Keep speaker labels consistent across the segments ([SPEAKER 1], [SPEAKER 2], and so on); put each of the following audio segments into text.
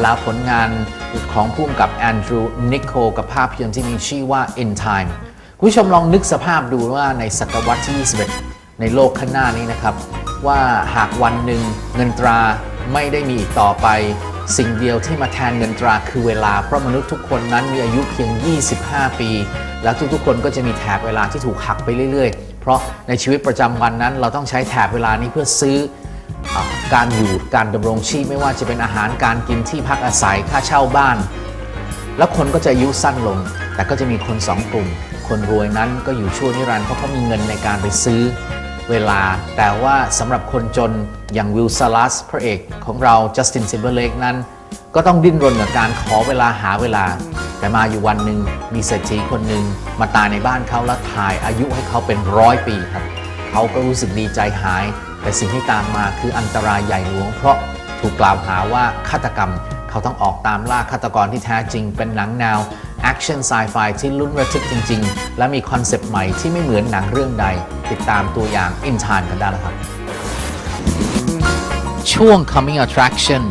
[SPEAKER 1] แล้วผลงานของผู้กำกับแอนดรูว์นิโคลกับภาพยนตร์ที่มีชื่อว่า In Time คุณผู้ชมลองนึกสภาพดูว่าในศตวรรษที่ 21 ในโลกข้างหน้านี้นะครับ ว่าหากวันหนึ่งเงินตราไม่ได้มีอีกต่อไป สิ่งเดียวที่มาแทนเงินตราคือเวลา เพราะมนุษย์ทุกคนนั้นมีอายุเพียง 25 ปี แล้วทุกๆคนก็จะมีแถบเวลาที่ถูกหักไปเรื่อยๆ เพราะในชีวิตประจำวันนั้นเราต้องใช้แถบเวลานี้เพื่อซื้อ การอยู่การดำรงชีพไม่ว่าจะเป็นอาหารการกินที่พักอาศัยค่าเช่าบ้าน แล้วคนก็จะอายุสั้นลง แต่ก็จะมีคนสองกลุ่ม คนรวยนั้นก็อยู่ชั่วนิรันดร์เพราะเขามีเงินในการไปซื้อเวลา แต่ว่าสำหรับคนจนอย่างวิลซาลัสพระเอกของเราจัสตินซิมเบอร์เลกนั้น ก็ต้องดิ้นรนกับการขอเวลาหาเวลา แต่มาอยู่วันหนึ่งมีเศรษฐีคนหนึ่งมาตายในบ้านเขาแล้วถ่ายอายุให้เขาเป็นร้อยปีครับ เขาก็รู้สึกดีใจหาย แต่สิ่งที่ตามมาคืออันตรายใหญ่หลวง เพราะถูกกล่าวหาว่าฆาตกรรม เขาต้องออกตามล่าฆาตกรที่แท้จริง เป็นหนังแนวแอคชั่นไซไฟที่ลุ้นระทึกจริง ๆ และมีคอนเซปต์ใหม่ที่ไม่เหมือนหนังเรื่องใด ติดตามตัวอย่างอินทานกันได้แล้วครับ ช่วง Coming Attraction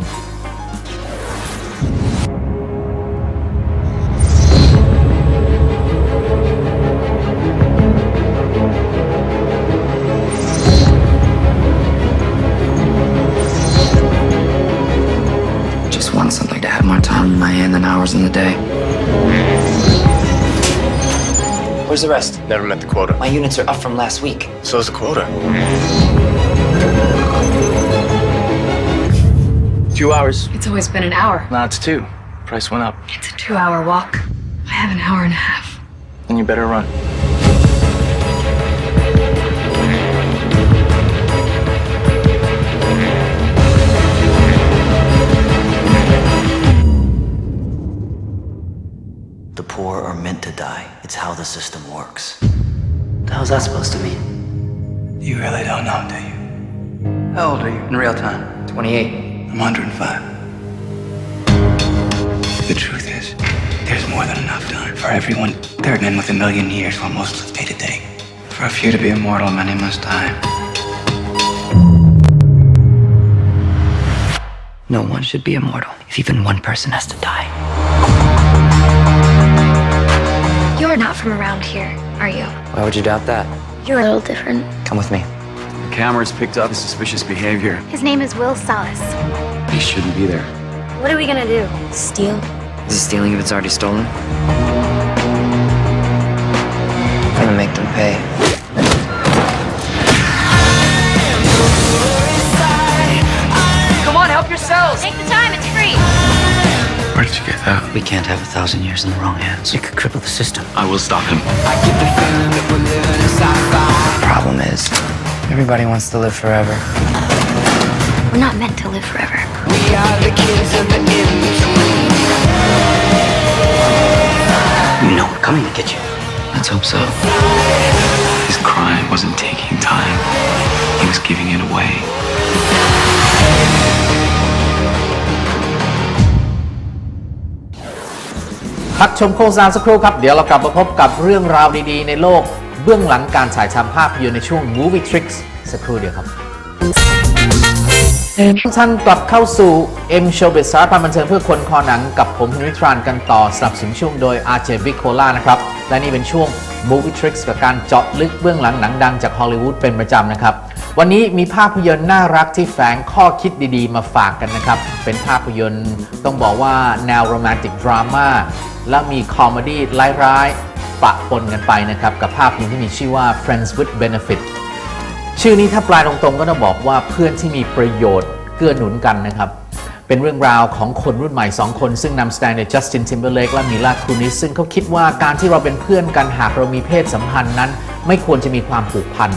[SPEAKER 2] hours in the day. Where's the rest?
[SPEAKER 3] Never met the quota.
[SPEAKER 2] My units are up from last week.
[SPEAKER 3] So's the quota. Two hours.
[SPEAKER 4] It's always been an hour.
[SPEAKER 3] Now it's two. Price went up.
[SPEAKER 4] It's a two hour walk. I have an hour and a half.
[SPEAKER 3] Then you better run.
[SPEAKER 5] It's how the system works. The hell's that supposed to mean?
[SPEAKER 6] You really don't know, do you? How old are you in real time?
[SPEAKER 2] 28.
[SPEAKER 6] I'm 105. The truth is, there's more than enough time for everyone. There are men with a million years while most live day to day. For a few to be immortal, many must die.
[SPEAKER 2] No one should be immortal if even one person has to die.
[SPEAKER 7] From around here, are you?
[SPEAKER 2] Why would you doubt that?
[SPEAKER 7] You're a little different.
[SPEAKER 2] Come with me.
[SPEAKER 8] The cameras picked up suspicious behavior.
[SPEAKER 7] His name is Will Salas.
[SPEAKER 8] He shouldn't be there.
[SPEAKER 7] What are we gonna do? Steal?
[SPEAKER 2] Is it stealing if it's already stolen? I'm gonna make them pay.
[SPEAKER 5] We can't have a thousand years in the wrong hands. It could cripple the system.
[SPEAKER 8] I will stop him.
[SPEAKER 2] The problem is, everybody wants to live forever.
[SPEAKER 7] We're not meant to live forever. We are the kids of the in-between.
[SPEAKER 5] You know we're coming to get you.
[SPEAKER 2] Let's hope so.
[SPEAKER 8] His crime wasn't taking time, he was giving it away.
[SPEAKER 1] พักชมโฆษณาสักครู่ครับ เดี๋ยวเรากลับมาพบกับเรื่องราวดีๆ ในโลก เบื้องหลังการถ่ายทำภาพยนตร์ในช่วง Movie Tricks สักครู่เดียวครับท่านกลับเข้าสู่ M Show b i z สารพันบันเทิงเพื่อคนคอหนังกับผมพินิทรานกันต่อสนับสนุนช่วงโดย RJ Big Cola นะครับ และนี่เป็นช่วง Movie Tricks กับการเจาะลึกเบื้องหลังหนังดังจากฮอลลีวูดเป็นประจำนะครับ วันนี้มีภาพยนตร์น่ารักที่แฝงข้อคิดดีๆ มาฝากกันนะครับ เป็นภาพยนตร์ต้องบอกว่าแนวโรแมนติกดราม่าและมีคอมเมดี้ร้ายๆปะปนกันไปนะครับ กับภาพยนตร์ที่มีชื่อว่า Friends with Benefit ชื่อนี้ถ้าแปลตรงๆ ก็ต้องบอกว่าเพื่อนที่มีประโยชน์เกื้อหนุนกันนะครับเป็นเรื่องราวของคนรุ่นใหม่ 2 คน ซึ่งนำแสดงโดยจัสตินทิมเบอร์เลกและมิลาคูนิสซึ่งเขาคิดว่าการที่เราเป็นเพื่อนกันหากเรามีเพศสัมพันธ์นั้น ไม่ควรจะมีความผูกพัน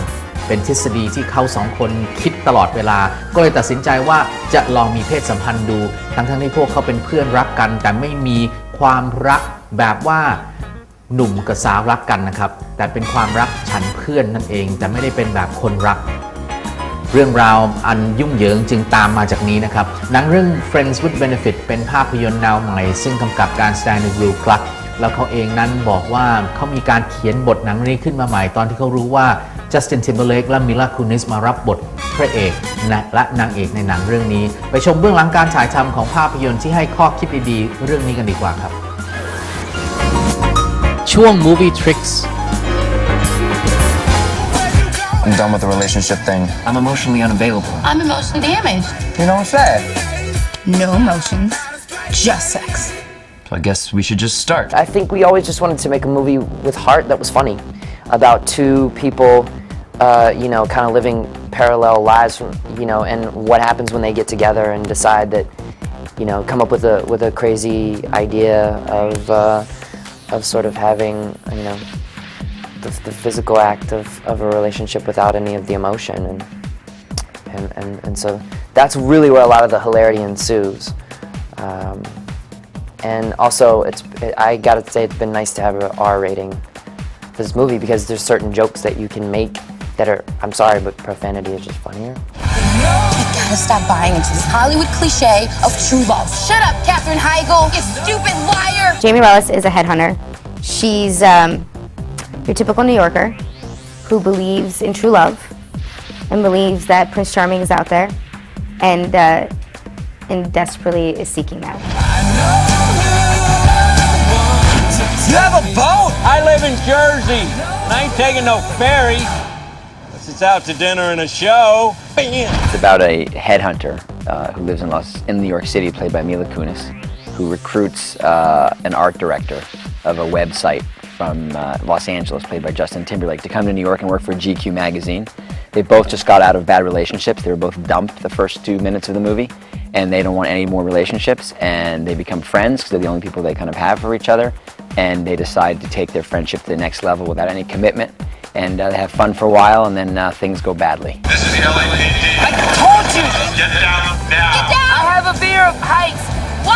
[SPEAKER 1] เป็นทฤษฎีที่เขาสองคนคิดตลอดเวลา ก็เลยตัดสินใจว่าจะลองมีเพศสัมพันธ์ดู ทั้งๆที่พวกเขาเป็นเพื่อนรักกัน แต่ไม่มีความรักแบบว่าหนุ่มกับสาวรักกันนะครับ แต่เป็นความรักฉันเพื่อนนั่นเอง แต่ไม่ได้เป็นแบบคนรัก เรื่องราวอันยุ่งเหยิงจึงตามมาจากนี้นะครับหนังเรื่อง Friends with Benefit เป็นภาพยนตร์แนวใหม่ ซึ่งกำกับการแสดงโดยวิลคลักแล้วเขาเองนั้นบอกว่าเขามีการเขียนบทหนังนี้ขึ้นมาใหม่ตอนที่เขารู้ว่า จัสตินทิมเบเลกและมิลาคูนิสมารับบทพระเอกนะและนางเอกในหนังเรื่องนี้ ไปชมเบื้องหลังการฉายทำของภาพยนตร์ที่ให้ข้อคิดดีๆ เรื่องนี้กันดีกว่าครับ ช่วง Movie Tricks
[SPEAKER 8] I'm done with the relationship thing.
[SPEAKER 5] I'm emotionally unavailable.
[SPEAKER 9] I'm emotionally damaged.
[SPEAKER 8] You don't say.
[SPEAKER 9] No emotions, just sex.
[SPEAKER 5] So I guess we should just start.
[SPEAKER 10] I think we always just wanted to make a movie with heart that was funny about two people, uh, you know, kind of living parallel lives, you know, and what happens when they get together and decide that, you know, come up with a with a crazy idea of uh, of sort of having, you know, the, the physical act of, of a relationship without any of the emotion and, and and and so that's really where a lot of the hilarity ensues. Um, and also it's I gotta say it's been nice to have an R rating for this movie because there's certain jokes that you can make that are I'm sorry but profanity is just funnier.
[SPEAKER 9] You gotta stop buying into this Hollywood cliche of true love. Shut up, Katherine Heigl, you stupid liar!
[SPEAKER 7] Jamie Rellis is a headhunter. She's um, your typical New Yorker who believes in true love and believes that Prince Charming is out there and uh, and desperately is seeking that.
[SPEAKER 11] You have a boat? I live in Jersey. and I ain't taking no ferry. It's out to dinner and a show. Bam!
[SPEAKER 12] It's about a headhunter uh, who lives in Los in New York City, played by Mila Kunis, who recruits uh, an art director of a website from uh, Los Angeles, played by Justin Timberlake, to come to New York and work for GQ magazine. They both just got out of bad relationships. They were both dumped the first two minutes of the movie, and they don't want any more relationships. And they become friends because they're the only people they kind of have for each other. And they decide to take their friendship to the next level without any commitment and uh, have fun for a while, and then uh, things go badly.
[SPEAKER 11] This is the LAPD. I told you! Get down now!
[SPEAKER 9] Get down! I have a!